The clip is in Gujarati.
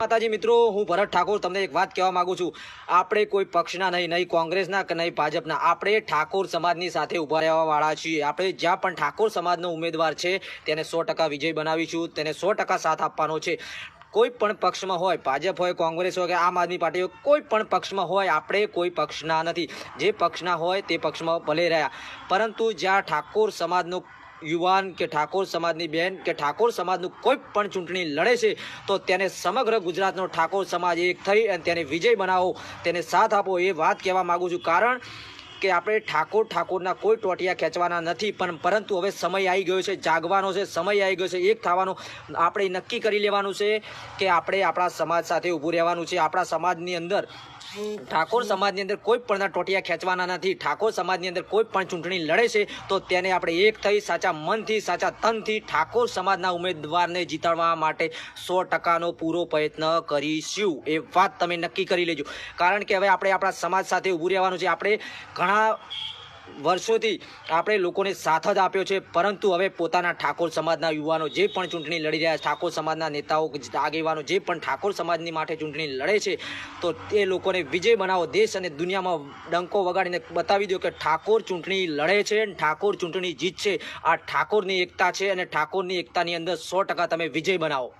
માતાજી, મિત્રો, હું ભરત ઠાકોર તમને એક વાત કહેવા માંગુ છું. આપણે કોઈ પક્ષના નહીં નહીં કોંગ્રેસના કે નહીં ભાજપના. આપણે ઠાકોર સમાજની સાથે ઊભા રહેવા વાળા છીએ. આપણે જ્યાં પણ ઠાકોર સમાજનો ઉમેદવાર છે, તેને સો વિજય બનાવીશું, તેને સો સાથ આપવાનો છે. કોઈ પણ પક્ષમાં હોય, ભાજપ હોય, કોંગ્રેસ હોય કે આમ આદમી પાર્ટી હોય, કોઈ પણ પક્ષમાં હોય, આપણે કોઈ પક્ષના નથી. જે પક્ષના હોય તે પક્ષમાં ભલે રહ્યા. પરંતુ જ્યાં ઠાકોર સમાજનો યુવાન કે ઠાકોર સમાજની બેન કે ઠાકોર સમાજનું કોઈ પણ ચૂંટણી લડે છે, તો તેને સમગ્ર ગુજરાતનો ઠાકોર સમાજ એક થઈ અને તેને વિજય બનાવો, તેને સાથ આપો એ વાત કહેવા માગું છું. કારણ કે આપણે ઠાકોર ઠાકોરના કોઈ ટોટિયા ખેંચવાના નથી, પણ પરંતુ હવે સમય આવી ગયો છે, જાગવાનો છે, સમય આવી ગયો છે, એક થવાનો. આપણે નક્કી કરી લેવાનું છે કે આપણે આપણા સમાજ સાથે ઊભું રહેવાનું છે. આપણા સમાજની અંદર, ઠાકોર સમાજની અંદર કોઈ પણના ટોટિયા ખેંચવાના નથી. ઠાકોર સમાજની અંદર કોઈ પણ ચૂંટણી લડે છે, તો તેને આપણે એક થઈ, સાચા મનથી, સાચા તનથી ઠાકોર સમાજના ઉમેદવારને જીતાડવા માટે સો ટકાનો પૂરો પ્રયત્ન કરીશું. એ વાત તમે નક્કી કરી લેજો. કારણ કે હવે આપણે આપણા સમાજ સાથે ઊભું રહેવાનું છે. આપણે ઘણા વર્ષોથી આપણે લોકોને સાથ જ આપ્યો છે, પરંતુ હવે પોતાના ઠાકોર સમાજના યુવાનો જે પણ ચૂંટણી લડી રહ્યા છે, ઠાકોર સમાજના નેતાઓ, આગેવાનો જે પણ ઠાકોર સમાજની માટે ચૂંટણી લડે છે, તો તે લોકોને વિજય બનાવો, દેશ અને દુનિયામાં ડંકો વગાડીને બતાવી દો કે ઠાકોર ચૂંટણી લડે છે અને ઠાકોર ચૂંટણી જીતશે. આ ઠાકોરની એકતા છે અને ઠાકોરની એકતાની અંદર સો તમે વિજય બનાવો.